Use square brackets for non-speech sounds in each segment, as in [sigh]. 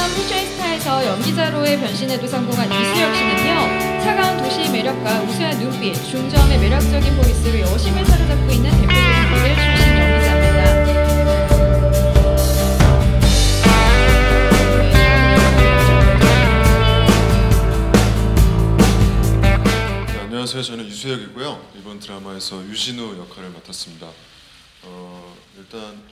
작년 패션스타에서 연기자로의 변신에도 성공한 이수혁 씨는요. 차가운 도시의 매력과 우수한 눈빛, 중저음의 매력적인 보이스로 여심을 사로잡고 있는 대표적인 모델 출신 연기자입니다. 네, 안녕하세요. 저는 유수혁이고요. 이번 드라마에서 유진우 역할을 맡았습니다. 어, 일단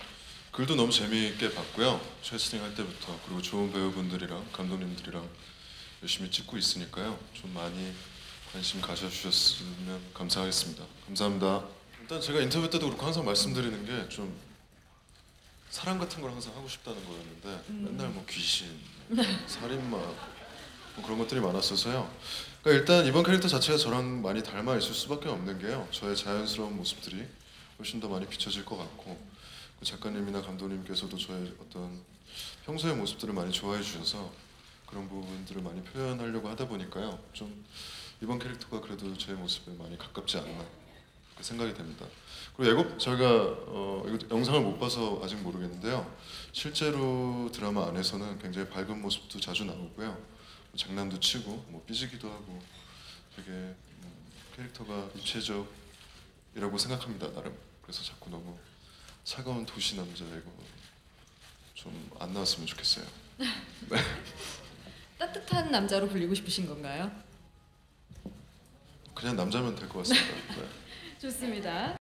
글도 너무 재미있게 봤고요. 캐스팅 할 때부터 그리고 좋은 배우분들이랑 감독님들이랑 열심히 찍고 있으니까요. 좀 많이 관심 가져주셨으면 감사하겠습니다. 감사합니다. 일단 제가 인터뷰 때도 그렇고 항상 말씀드리는 게 좀 사랑 같은 걸 항상 하고 싶다는 거였는데 맨날 뭐 귀신, 살인마 뭐 그런 것들이 많았어서요. 그러니까 일단 이번 캐릭터 자체가 저랑 많이 닮아 있을 수밖에 없는 게요. 저의 자연스러운 모습들이 훨씬 더 많이 비춰질 것 같고 그 작가님이나 감독님께서도 저의 어떤 평소의 모습들을 많이 좋아해 주셔서 그런 부분들을 많이 표현하려고 하다 보니까요. 좀 이번 캐릭터가 그래도 제 모습에 많이 가깝지 않나 그렇게 생각이 됩니다. 그리고 예고 저희가 어, 영상을 못 봐서 아직 모르겠는데요. 실제로 드라마 안에서는 굉장히 밝은 모습도 자주 나오고요. 뭐 장난도 치고 뭐 삐지기도 하고 되게 음, 캐릭터가 입체적이라고 생각합니다 나름. 그래서 자꾸 너무 차가운 도시 남자이고 좀 안 나왔으면 좋겠어요. [laughs] 따뜻한 남자로 불리고 싶으신 건가요? 그냥 남자면 될 것 같습니다. 네. [laughs] 좋습니다.